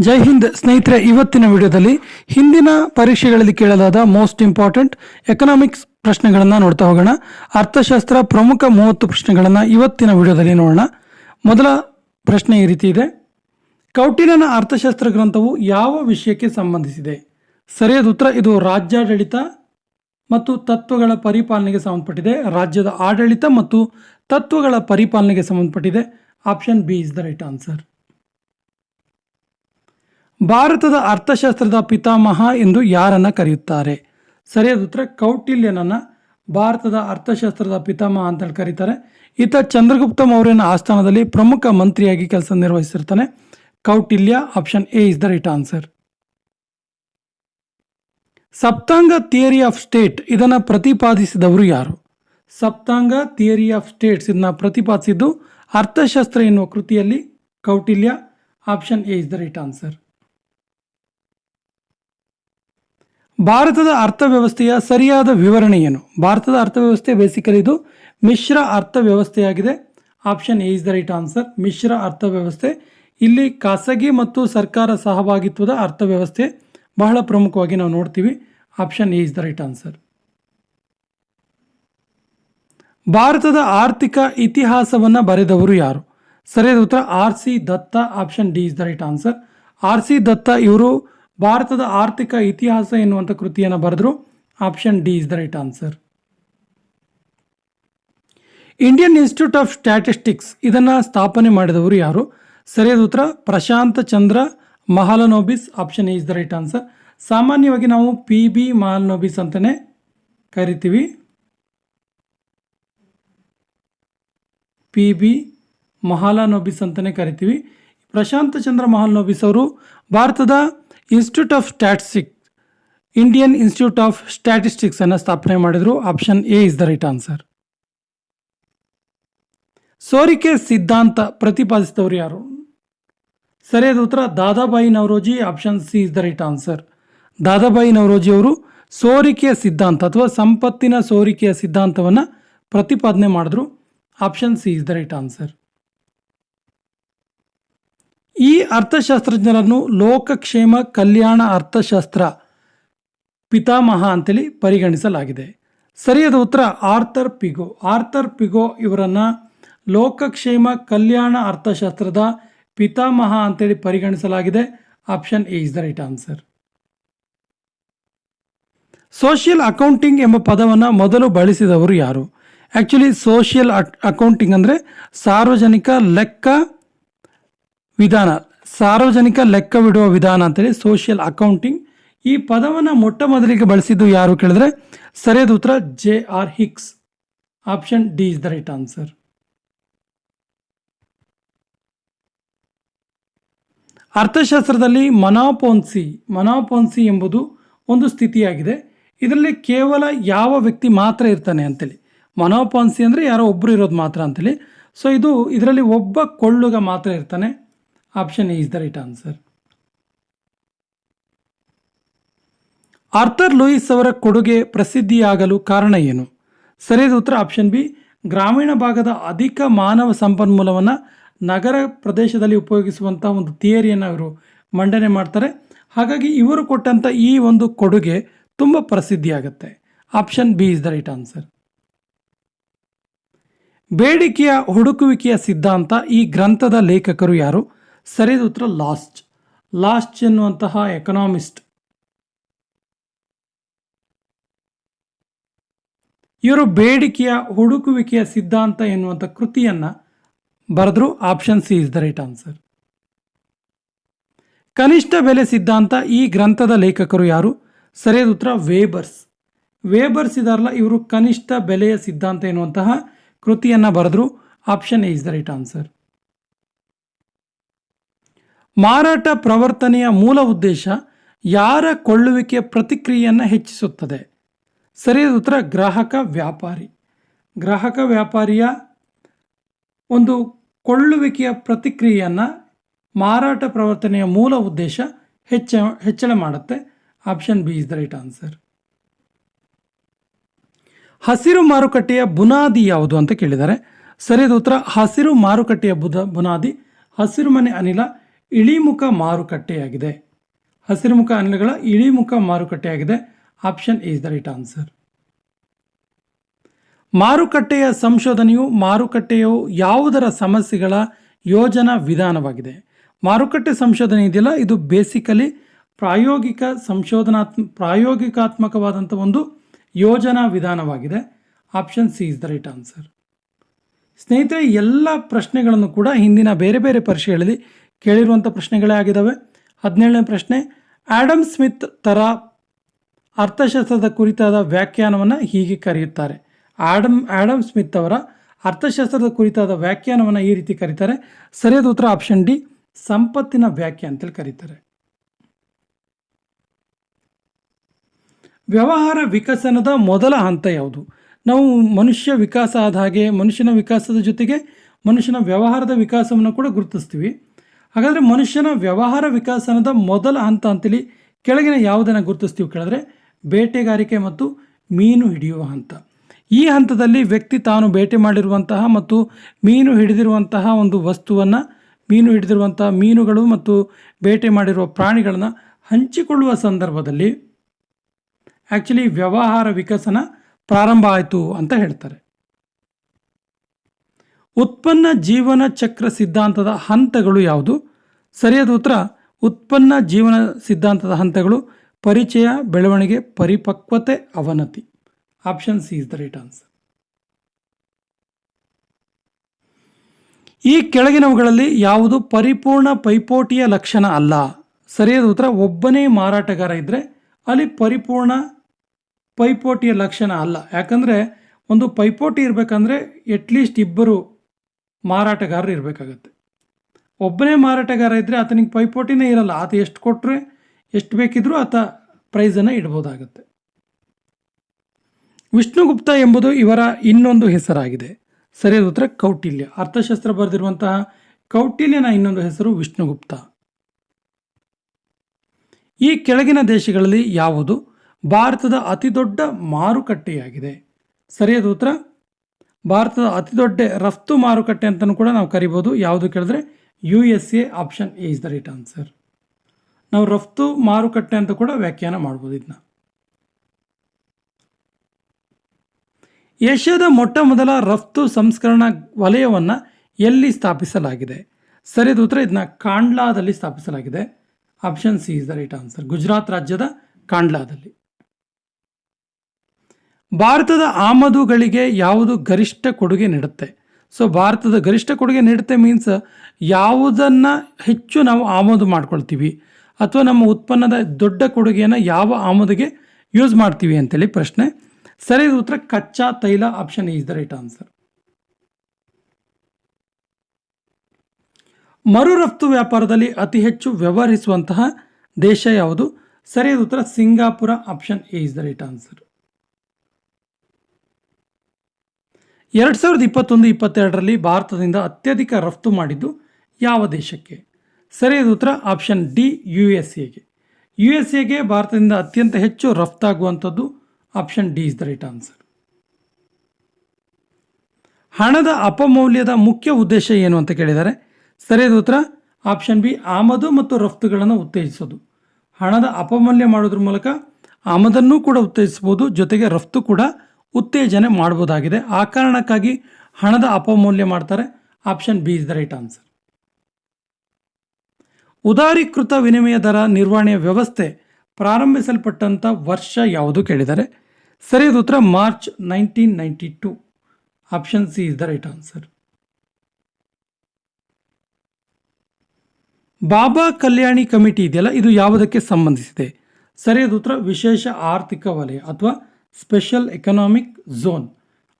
ಜೈ ಹಿಂದ್ ಸ್ನೇಹಿತರೆ, ಇವತ್ತಿನ ವಿಡಿಯೋದಲ್ಲಿ ಹಿಂದಿನ ಪರೀಕ್ಷೆಗಳಲ್ಲಿ ಕೇಳಲಾದ ಮೋಸ್ಟ್ ಇಂಪಾರ್ಟೆಂಟ್ ಎಕನಾಮಿಕ್ಸ್ ಪ್ರಶ್ನೆಗಳನ್ನು ನೋಡ್ತಾ ಹೋಗೋಣ. ಅರ್ಥಶಾಸ್ತ್ರ ಪ್ರಮುಖ ಮೂವತ್ತು ಪ್ರಶ್ನೆಗಳನ್ನು ಇವತ್ತಿನ ವಿಡಿಯೋದಲ್ಲಿ ನೋಡೋಣ. ಮೊದಲ ಪ್ರಶ್ನೆ ಈ ರೀತಿ ಇದೆ. ಕೌಟಿಲ್ಯನ ಅರ್ಥಶಾಸ್ತ್ರ ಗ್ರಂಥವು ಯಾವ ವಿಷಯಕ್ಕೆ ಸಂಬಂಧಿಸಿದೆ? ಸರಿಯಾದ ಉತ್ತರ, ಇದು ರಾಜ್ಯಾಡಳಿತ ಮತ್ತು ತತ್ವಗಳ ಪರಿಪಾಲನೆಗೆ ಸಂಬಂಧಪಟ್ಟಿದೆ. ರಾಜ್ಯದ ಆಡಳಿತ ಮತ್ತು ತತ್ವಗಳ ಪರಿಪಾಲನೆಗೆ ಸಂಬಂಧಪಟ್ಟಿದೆ. Option B is the right answer ಭಾರತದ ಅರ್ಥಶಾಸ್ತ್ರದ ಪಿತಾಮಹ ಎಂದು ಯಾರನ್ನ ಕರೆಯುತ್ತಾರೆ? ಸರಿಯಾದ ಉತ್ತರ, ಕೌಟಿಲ್ಯನನ್ನ ಭಾರತದ ಅರ್ಥಶಾಸ್ತ್ರದ ಪಿತಾಮಹ ಅಂತೇಳಿ ಕರೀತಾರೆ. ಈತ ಚಂದ್ರಗುಪ್ತ ಮೌರ್ಯನ ಆಸ್ಥಾನದಲ್ಲಿ ಪ್ರಮುಖ ಮಂತ್ರಿಯಾಗಿ ಕೆಲಸ ನಿರ್ವಹಿಸಿರ್ತಾನೆ. Kautilya option A is the right answer Saptanga theory of state ಇದನ್ನು ಪ್ರತಿಪಾದಿಸಿದವರು ಯಾರು? ಸಪ್ತಾಂಗ ಥಿಯರಿ ಆಫ್ ಸ್ಟೇಟ್ಸ್ ಇದನ್ನ ಪ್ರತಿಪಾದಿಸಿದ್ದು ಅರ್ಥಶಾಸ್ತ್ರ ಎನ್ನುವ ಕೃತಿಯಲ್ಲಿ Kautilya option A is the right answer ಭಾರತದ ಅರ್ಥವ್ಯವಸ್ಥೆಯ ಸರಿಯಾದ ವಿವರಣೆ ಏನು? ಭಾರತದ ಅರ್ಥವ್ಯವಸ್ಥೆ ಬೇಸಿಕಲಿ ಇದು ಮಿಶ್ರ ಅರ್ಥವ್ಯವಸ್ಥೆಯಾಗಿದೆ. Option A is the right answer ಮಿಶ್ರ ಅರ್ಥವ್ಯವಸ್ಥೆ. ಇಲ್ಲಿ ಖಾಸಗಿ ಮತ್ತು ಸರ್ಕಾರ ಸಹಭಾಗಿತ್ವದ ಅರ್ಥವ್ಯವಸ್ಥೆ ಬಹಳ ಪ್ರಮುಖವಾಗಿ ನಾವು ನೋಡ್ತೀವಿ. Option A is the right answer ಭಾರತದ ಆರ್ಥಿಕ ಇತಿಹಾಸವನ್ನು ಬರೆದವರು ಯಾರು? ಸರಿಯಾದ ಉತ್ತರ R C Dutt option D is the right answer R C Dutt ಇವರು ಭಾರತದ ಆರ್ಥಿಕ ಇತಿಹಾಸ ಎನ್ನುವಂಥ ಕೃತಿಯನ್ನು ಬರೆದ್ರು option D is the right answer. Indian Institute of Statistics ಇದನ್ನು ಸ್ಥಾಪನೆ ಮಾಡಿದವರು ಯಾರು? ಸರಿಯಾದ ಉತ್ತರ, Prasanta Chandra Mahalanobis, option is the right answer. ಸಾಮಾನ್ಯವಾಗಿ ನಾವು ಪಿ ಬಿ ಮಹಾಲನೋಬಿಸ್ ಅಂತಲೇ ಕರಿತೀವಿ. ಪಿ ಬಿ ಮಹಾಲನೋಬಿಸ್ ಅಂತಲೇ ಕರಿತೀವಿ. ಪ್ರಶಾಂತ ಚಂದ್ರ ಮಹಾಲನೋಬಿಸ್ ಅವರು ಭಾರತದ Institute of Statistic Indian Institute of Statistics ಅನ್ನು ಸ್ಥಾಪನೆ ಮಾಡಿದರು. Option A is the right answer ಸೋರಿಕೆ ಸಿದ್ಧಾಂತ ಪ್ರತಿಪಾದಿಸಿದವರು ಯಾರು? ಸರಿಯಾದ ಉತ್ತರ, Dadabhai Naoroji. Option C is the right answer Dadabhai Naoroji ಅವರು ಸೋರಿಕೆಯ ಸಿದ್ಧಾಂತ ಅಥವಾ ಸಂಪತ್ತಿನ ಸೋರಿಕೆಯ ಸಿದ್ಧಾಂತವನ್ನು ಪ್ರತಿಪಾದನೆ ಮಾಡಿದ್ರು. Option C is the right answer ಈ ಅರ್ಥಶಾಸ್ತ್ರಜ್ಞರನ್ನು ಲೋಕಕ್ಷೇಮ ಕಲ್ಯಾಣ ಅರ್ಥಶಾಸ್ತ್ರ ಪಿತಾಮಹ ಅಂತೇಳಿ ಪರಿಗಣಿಸಲಾಗಿದೆ. ಸರಿಯಾದ ಉತ್ತರ ಆರ್ಥರ್ ಪಿಗೋ. ಆರ್ಥರ್ ಪಿಗೋ ಇವರನ್ನ ಲೋಕಕ್ಷೇಮ ಕಲ್ಯಾಣ ಅರ್ಥಶಾಸ್ತ್ರದ ಪಿತಾಮಹ ಅಂತೇಳಿ ಪರಿಗಣಿಸಲಾಗಿದೆ. Option A is the right answer. Social accounting ಎಂಬ ಪದವನ್ನು ಮೊದಲು ಬಳಸಿದವರು ಯಾರು? ಆ್ಯಕ್ಚುಲಿ ಸೋಷಿಯಲ್ ಅಕೌಂಟಿಂಗ್ ಅಂದರೆ ಸಾರ್ವಜನಿಕ ಲೆಕ್ಕ ವಿಧಾನ. ಸಾರ್ವಜನಿಕ ಲೆಕ್ಕವಿಡುವ ವಿಧಾನ ಅಂತೇಳಿ ಸೋಷಿಯಲ್ ಅಕೌಂಟಿಂಗ್ ಈ ಪದವನ್ನು ಮೊಟ್ಟ ಮೊದಲಿಗೆ ಬಳಸಿದ್ದು ಯಾರು ಕೇಳಿದ್ರೆ ಸರಿಯಾದ ಉತ್ತರ J R Hicks option D is the right answer ಅರ್ಥಶಾಸ್ತ್ರದಲ್ಲಿ ಮನಾಪೋನ್ಸಿ. ಮನಾಪೋನ್ಸಿ ಎಂಬುದು ಒಂದು ಸ್ಥಿತಿಯಾಗಿದೆ. ಇದರಲ್ಲಿ ಕೇವಲ ಯಾವ ವ್ಯಕ್ತಿ ಮಾತ್ರ ಇರ್ತಾನೆ ಅಂತೇಳಿ. ಮನೋಪಾನ್ಸಿ ಅಂದರೆ ಯಾರೋ ಒಬ್ಬರು ಇರೋದು ಮಾತ್ರ ಅಂತೇಳಿ. ಸೊ ಇದು ಇದರಲ್ಲಿ ಒಬ್ಬ ಕೊಳ್ಳುಗ ಮಾತ್ರ ಇರ್ತಾನೆ. Option A is the right answer Arthur Lewis ಅವರ ಕೊಡುಗೆ ಪ್ರಸಿದ್ಧಿಯಾಗಲು ಕಾರಣ ಏನು? ಸರಿಯಾದ ಉತ್ತರ ಆಪ್ಷನ್ ಬಿ ಗ್ರಾಮೀಣ ಭಾಗದ ಅಧಿಕ ಮಾನವ ಸಂಪನ್ಮೂಲವನ್ನು ನಗರ ಪ್ರದೇಶದಲ್ಲಿ ಉಪಯೋಗಿಸುವಂಥ ಒಂದು ಥಿಯರಿಯನ್ನು ಅವರು ಮಂಡನೆ ಮಾಡ್ತಾರೆ. ಹಾಗಾಗಿ ಇವರು ಕೊಟ್ಟಂಥ ಈ ಒಂದು ಕೊಡುಗೆ ತುಂಬ ಪ್ರಸಿದ್ಧಿಯಾಗುತ್ತೆ. Option B is the right answer ಬೇಡಿಕೆಯ ಹುಡುಕುವಿಕೆಯ ಸಿದ್ಧಾಂತ ಈ ಗ್ರಂಥದ ಲೇಖಕರು ಯಾರು? ಸರಿಯಾದ ಉತ್ತರ ಲಾಸ್ಟ್. ಲಾಸ್ಟ್ ಎನ್ನುವಂತಹ ಎಕನಾಮಿಸ್ಟ್. ಇವರು ಬೇಡಿಕೆಯ, ಹುಡುಕುವಿಕೆಯ ಸಿದ್ಧಾಂತ ಎನ್ನುವಂಥ ಕೃತಿಯನ್ನು ಬರೆದ್ರು option C is the right answer ಕನಿಷ್ಠ ಬೆಲೆ ಸಿದ್ಧಾಂತ ಈ ಗ್ರಂಥದ ಲೇಖಕರು ಯಾರು? ಸರಿಯಾದ ಉತ್ತರ ವೇಬರ್ಸ್. ವೇಬರ್ಸ್ ಇದಾರಲ್ಲ, ಇವರು ಕನಿಷ್ಠ ಬೆಲೆಯ ಸಿದ್ಧಾಂತ ಎನ್ನುವಂತಹ ಕೃತಿಯನ್ನು ಬರೆದ್ರು. Option A is the right answer ಮಾರಾಟ ಪ್ರವರ್ತನೆಯ ಮೂಲ ಉದ್ದೇಶ ಯಾರ ಕೊಳ್ಳುವಿಕೆಯ ಪ್ರತಿಕ್ರಿಯೆಯನ್ನು ಹೆಚ್ಚಿಸುತ್ತದೆ. ಸರಿಯಾದ ಉತ್ತರ ಗ್ರಾಹಕ ವ್ಯಾಪಾರಿ. ಗ್ರಾಹಕ ವ್ಯಾಪಾರಿಯ ಒಂದು ಕೊಳ್ಳುವಿಕೆಯ ಪ್ರತಿಕ್ರಿಯೆಯನ್ನು ಮಾರಾಟ ಪ್ರವರ್ತನೆಯ ಮೂಲ ಉದ್ದೇಶ ಹೆಚ್ಚ, ಹೆಚ್ಚಳ ಮಾಡುತ್ತೆ. Option B is the right answer. ಹಸಿರು ಮಾರುಕಟ್ಟೆಯ ಬುನಾದಿ ಯಾವುದು ಅಂತ ಕೇಳಿದ್ದಾರೆ ಸರಿಯಾದ ಉತ್ತರ ಹಸಿರು ಮಾರುಕಟ್ಟೆಯ ಬುಧ ಬುನಾದಿ. ಹಸಿರು ಮನೆ ಅನಿಲ ಇಳಿಮುಖ ಮಾರುಕಟ್ಟೆಯಾಗಿದೆ. ಹಸಿರುಮುಖ ಅನಿಲಗಳ ಇಳಿಮುಖ ಮಾರುಕಟ್ಟೆಯಾಗಿದೆ. Option is the right answer ಮಾರುಕಟ್ಟೆಯ ಸಂಶೋಧನೆಯು ಮಾರುಕಟ್ಟೆಯು ಯಾವುದರ ಸಮಸ್ಯೆಗಳ ಯೋಜನಾ ವಿಧಾನವಾಗಿದೆ. ಮಾರುಕಟ್ಟೆ ಸಂಶೋಧನೆ ಇದೆಯಲ್ಲ? ಇದು ಬೇಸಿಕಲಿ ಪ್ರಾಯೋಗಿಕ ಸಂಶೋಧನಾತ್ಮ ಪ್ರಾಯೋಗಿಕಾತ್ಮಕವಾದಂಥ ಒಂದು ಯೋಜನಾ ವಿಧಾನವಾಗಿದೆ. Option C is the right answer ಸ್ನೇಹಿತರೆ, ಎಲ್ಲ ಪ್ರಶ್ನೆಗಳನ್ನು ಕೂಡ ಹಿಂದಿನ ಬೇರೆ ಬೇರೆ ಪರೀಕ್ಷೆಗಳಲ್ಲಿ ಕೇಳಿರುವಂಥ ಪ್ರಶ್ನೆಗಳೇ ಆಗಿದ್ದಾವೆ ಹದಿನೇಳನೇ ಪ್ರಶ್ನೆ ಆ್ಯಡಮ್ ಸ್ಮಿತ್ ಥರ ಅರ್ಥಶಾಸ್ತ್ರದ ಕುರಿತಾದ ವ್ಯಾಖ್ಯಾನವನ್ನು ಹೀಗೆ ಕರೆಯುತ್ತಾರೆ. ಆಡಮ್ ಆ್ಯಡಮ್ ಸ್ಮಿತ್ ಅವರ ಅರ್ಥಶಾಸ್ತ್ರದ ಕುರಿತಾದ ವ್ಯಾಖ್ಯಾನವನ್ನು ಈ ರೀತಿ ಕರೀತಾರೆ. ಸರಿಯಾದ ಉತ್ತರ ಆಪ್ಷನ್ ಡಿ, ಸಂಪತ್ತಿನ ವ್ಯಾಖ್ಯೆ ಅಂತೇಳಿ ಕರೀತಾರೆ. ವ್ಯವಹಾರ ವಿಕಸನದ ಮೊದಲ ಹಂತ ಯಾವುದು? ನಾವು ಮನುಷ್ಯ ವಿಕಾಸ ಆದ ಹಾಗೆ ಮನುಷ್ಯನ ವಿಕಾಸದ ಜೊತೆಗೆ ಮನುಷ್ಯನ ವ್ಯವಹಾರದ ವಿಕಾಸವನ್ನು ಕೂಡ ಗುರುತಿಸ್ತೀವಿ. ಹಾಗಾದರೆ ಮನುಷ್ಯನ ವ್ಯವಹಾರ ವಿಕಸನದ ಮೊದಲ ಹಂತ ಅಂತೇಳಿ ಕೆಳಗಿನ ಯಾವುದನ್ನು ಗುರುತಿಸ್ತೀವಿ ಕೇಳಿದ್ರೆ ಬೇಟೆಗಾರಿಕೆ ಮತ್ತು ಮೀನು ಹಿಡಿಯುವ ಹಂತ. ಈ ಹಂತದಲ್ಲಿ ವ್ಯಕ್ತಿ ತಾನು ಬೇಟೆ ಮಾಡಿರುವಂತಹ ಮತ್ತು ಮೀನು ಹಿಡಿದಿರುವಂತಹ ಒಂದು ವಸ್ತುವನ್ನು, ಮೀನು ಹಿಡಿದಿರುವಂತಹ ಮೀನುಗಳು ಮತ್ತು ಬೇಟೆ ಮಾಡಿರುವ ಪ್ರಾಣಿಗಳನ್ನು ಹಂಚಿಕೊಳ್ಳುವ ಸಂದರ್ಭದಲ್ಲಿ ಆ್ಯಕ್ಚುಲಿ ವ್ಯವಹಾರ ವಿಕಸನ ಪ್ರಾರಂಭ ಆಯಿತು ಅಂತ ಹೇಳ್ತಾರೆ. ಉತ್ಪನ್ನ ಜೀವನ ಚಕ್ರ ಸಿದ್ಧಾಂತದ ಹಂತಗಳು ಯಾವುದು? ಸರಿಯಾದ ಉತ್ತರ, ಉತ್ಪನ್ನ ಜೀವನ ಸಿದ್ಧಾಂತದ ಹಂತಗಳು, ಪರಿಚಯ, ಬೆಳವಣಿಗೆ, ಪರಿಪಕ್ವತೆ, ಅವನತಿ. Option C is the right answer ಈ ಕೆಳಗಿನವುಗಳಲ್ಲಿ ಯಾವುದು ಪರಿಪೂರ್ಣ ಪೈಪೋಟಿಯ ಲಕ್ಷಣ ಅಲ್ಲ? ಸರಿಯಾದ ಉತ್ತರ, ಒಬ್ಬನೇ ಮಾರಾಟಗಾರ ಇದ್ದರೆ ಅಲ್ಲಿ ಪರಿಪೂರ್ಣ ಪೈಪೋಟಿಯ ಲಕ್ಷಣ ಅಲ್ಲ. ಯಾಕಂದರೆ, ಒಂದು ಪೈಪೋಟಿ ಇರಬೇಕಂದ್ರೆ ಎಟ್ಲೀಸ್ಟ್ ಇಬ್ಬರು ಮಾರಾಟಗಾರರು ಇರಬೇಕಾಗತ್ತೆ. ಒಬ್ಬನೇ ಮಾರಾಟಗಾರ ಇದ್ದರೆ ಆತನಿಗೆ ಪೈಪೋಟಿನೇ ಇರಲ್ಲ. ಆತ ಎಷ್ಟು ಕೊಟ್ಟರೆ ಎಷ್ಟು ಬೇಕಿದ್ರೂ ಆತ ಪ್ರೈಸನ್ನು ಇಡ್ಬೋದಾಗತ್ತೆ. ವಿಷ್ಣುಗುಪ್ತ ಎಂಬುದು ಇವರ ಇನ್ನೊಂದು ಹೆಸರಾಗಿದೆ. ಸರಿಯಾದ ಉತ್ತರ ಕೌಟಿಲ್ಯ. ಅರ್ಥಶಾಸ್ತ್ರ ಬರೆದಿರುವಂತಹ ಕೌಟಿಲ್ಯನ ಇನ್ನೊಂದು ಹೆಸರು ವಿಷ್ಣುಗುಪ್ತ. ಈ ಕೆಳಗಿನ ದೇಶಗಳಲ್ಲಿ ಯಾವುದು ಭಾರತದ ಅತಿದೊಡ್ಡ ಮಾರುಕಟ್ಟೆಯಾಗಿದೆ. ಸರಿಯಾದ ಉತ್ತರ ಭಾರತದ ಅತಿದೊಡ್ಡ ರಫ್ತು ಮಾರುಕಟ್ಟೆ ಅಂತಲೂ ಕೂಡ ನಾವು ಕರಿಬೋದು. ಯಾವುದು ಕೇಳಿದ್ರೆ U S A option A is the right answer. ನಾವು ರಫ್ತು ಮಾರುಕಟ್ಟೆ ಅಂತ ಕೂಡ ವ್ಯಾಖ್ಯಾನ ಮಾಡ್ಬೋದು ಇದನ್ನ ಏಷ್ಯಾದ ಮೊಟ್ಟ ಮೊದಲ ರಫ್ತು ಸಂಸ್ಕರಣಾ ವಲಯವನ್ನು ಎಲ್ಲಿ ಸ್ಥಾಪಿಸಲಾಗಿದೆ? ಸರಿಯಾದ ಉತ್ತರ ಇದನ್ನ ಕಾಂಡ್ಲಾದಲ್ಲಿ ಸ್ಥಾಪಿಸಲಾಗಿದೆ. Option C is the right answer. Gujarat ರಾಜ್ಯದ ಕಾಂಡ್ಲಾದಲ್ಲಿ. ಭಾರತದ ಆಮದುಗಳಿಗೆ ಯಾವುದು ಗರಿಷ್ಠ ಕೊಡುಗೆ ನೀಡುತ್ತೆ? ಸೊ ಭಾರತದ ಗರಿಷ್ಠ ಕೊಡುಗೆ ನೀಡುತ್ತೆ ಮೀನ್ಸ್ ಯಾವುದನ್ನು ಹೆಚ್ಚು ನಾವು ಆಮದು ಮಾಡ್ಕೊಳ್ತೀವಿ ಅಥವಾ ನಮ್ಮ ಉತ್ಪನ್ನದ ದೊಡ್ಡ ಕೊಡುಗೆಯನ್ನು ಯಾವ ಆಮದಿಗೆ ಯೂಸ್ ಮಾಡ್ತೀವಿ ಅಂತೇಳಿ ಪ್ರಶ್ನೆ. ಸರಿಯಾದ ಉತ್ತರ ಕಚ್ಚಾ ತೈಲ option is the right answer ಮರು ರಫ್ತು ವ್ಯಾಪಾರದಲ್ಲಿ ಅತಿ ಹೆಚ್ಚು ವ್ಯವಹರಿಸುವಂತಹ ದೇಶ ಯಾವುದು? ಸರಿಯಾದ ಉತ್ತರ Singapore option A is the right answer ಎರಡು ಸಾವಿರದ ಇಪ್ಪತ್ತೊಂದು, ಇಪ್ಪತ್ತೆರಡರಲ್ಲಿ ಭಾರತದಿಂದ ಅತ್ಯಧಿಕ ರಫ್ತು ಮಾಡಿದ್ದು ಯಾವ ದೇಶಕ್ಕೆ? ಸರಿಯಾದ ಉತ್ತರ ಆಪ್ಷನ್ ಡಿ, ಯು ಎಸ್ ಎಗೆ. ಯು ಎಸ್ ಎಗೆ ಭಾರತದಿಂದ ಅತ್ಯಂತ ಹೆಚ್ಚು ರಫ್ತಾಗುವಂಥದ್ದು option D is the right answer. ಹಣದ ಅಪಮೌಲ್ಯದ ಮುಖ್ಯ ಉದ್ದೇಶ ಏನು ಅಂತ ಕೇಳಿದ್ದಾರೆ ಸರಿಯಾದ ಉತ್ತರ ಆಪ್ಷನ್ ಬಿ, ಆಮದು ಮತ್ತು ರಫ್ತುಗಳನ್ನು ಉತ್ತೇಜಿಸೋದು. ಹಣದ ಅಪಮೌಲ್ಯ ಮಾಡೋದ್ರ ಮೂಲಕ ಆಮದನ್ನು ಕೂಡ ಉತ್ತೇಜಿಸಬಹುದು, ಜೊತೆಗೆ ರಫ್ತು ಕೂಡ ಉತ್ತೇಜನೆ ಮಾಡಬಹುದಾಗಿದೆ ಆ ಕಾರಣಕ್ಕಾಗಿ ಹಣದ ಅಪಮೌಲ್ಯ ಮಾಡ್ತಾರೆ. Option B is the right answer. ಉದಾರೀಕೃತ ವಿನಿಮಯ ದರ ನಿರ್ವಹಣೆಯ ವ್ಯವಸ್ಥೆ ಪ್ರಾರಂಭಿಸಲ್ಪಟ್ಟಂಥ ವರ್ಷ ಯಾವುದು ಕೇಳಿದರೆ ಸರಿಯಾದ ಉತ್ತರ March nineteen ninety two. Option C is the right answer. Baba Kalyani committee ಇದೆಯಲ್ಲ, ಇದು ಯಾವುದಕ್ಕೆ ಸಂಬಂಧಿಸಿದೆ? ಸರಿಯಾದ ಉತ್ತರ ವಿಶೇಷ ಆರ್ಥಿಕ ವಲಯ ಅಥವಾ special economic zone.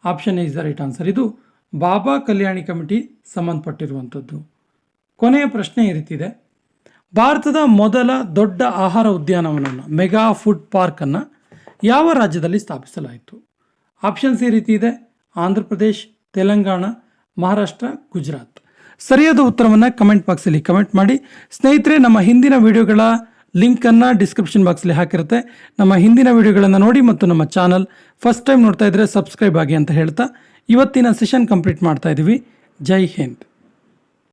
Option is the right answer. ಇದು ಬಾಬಾ ಕಲ್ಯಾಣಿ ಕಮಿಟಿ ಸಂಬಂಧಪಟ್ಟಿರುವಂಥದ್ದು. ಕೊನೆಯ ಪ್ರಶ್ನೆ ಈ ರೀತಿದೆ ಭಾರತದ ಮೊದಲ ದೊಡ್ಡ ಆಹಾರ ಉದ್ಯಾನವನವನ್ನು, ಮೆಗಾ ಫುಡ್ ಪಾರ್ಕನ್ನು ಯಾವ ರಾಜ್ಯದಲ್ಲಿ ಸ್ಥಾಪಿಸಲಾಯಿತು? ಆಪ್ಷನ್ಸ್ ಈ ರೀತಿ ಇದೆ ಆಂಧ್ರ ಪ್ರದೇಶ್, ತೆಲಂಗಾಣ, ಮಹಾರಾಷ್ಟ್ರ, ಗುಜರಾತ್. ಸರಿಯಾದ ಉತ್ತರವನ್ನು ಕಮೆಂಟ್ ಬಾಕ್ಸಲ್ಲಿ ಕಮೆಂಟ್ ಮಾಡಿ. ಸ್ನೇಹಿತರೆ, ನಮ್ಮ ಹಿಂದಿನ ವಿಡಿಯೋಗಳ ಲಿಂಕನ್ನು ಡಿಸ್ಕ್ರಿಪ್ಷನ್ ಬಾಕ್ಸಲ್ಲಿ ಹಾಕಿರುತ್ತೆ. ನಮ್ಮ ಹಿಂದಿನ ವಿಡಿಯೋಗಳನ್ನು ನೋಡಿ ಮತ್ತು ನಮ್ಮ ಚಾನಲ್ ಫಸ್ಟ್ ಟೈಮ್ ನೋಡ್ತಾ ಇದ್ರೆ ಸಬ್ಸ್ಕ್ರೈಬ್ ಆಗಿ ಅಂತ ಹೇಳ್ತಾ ಇವತ್ತಿನ ಸೆಷನ್ ಕಂಪ್ಲೀಟ್ ಮಾಡ್ತಾ ಇದ್ದೀವಿ ಜೈ ಹಿಂದ್.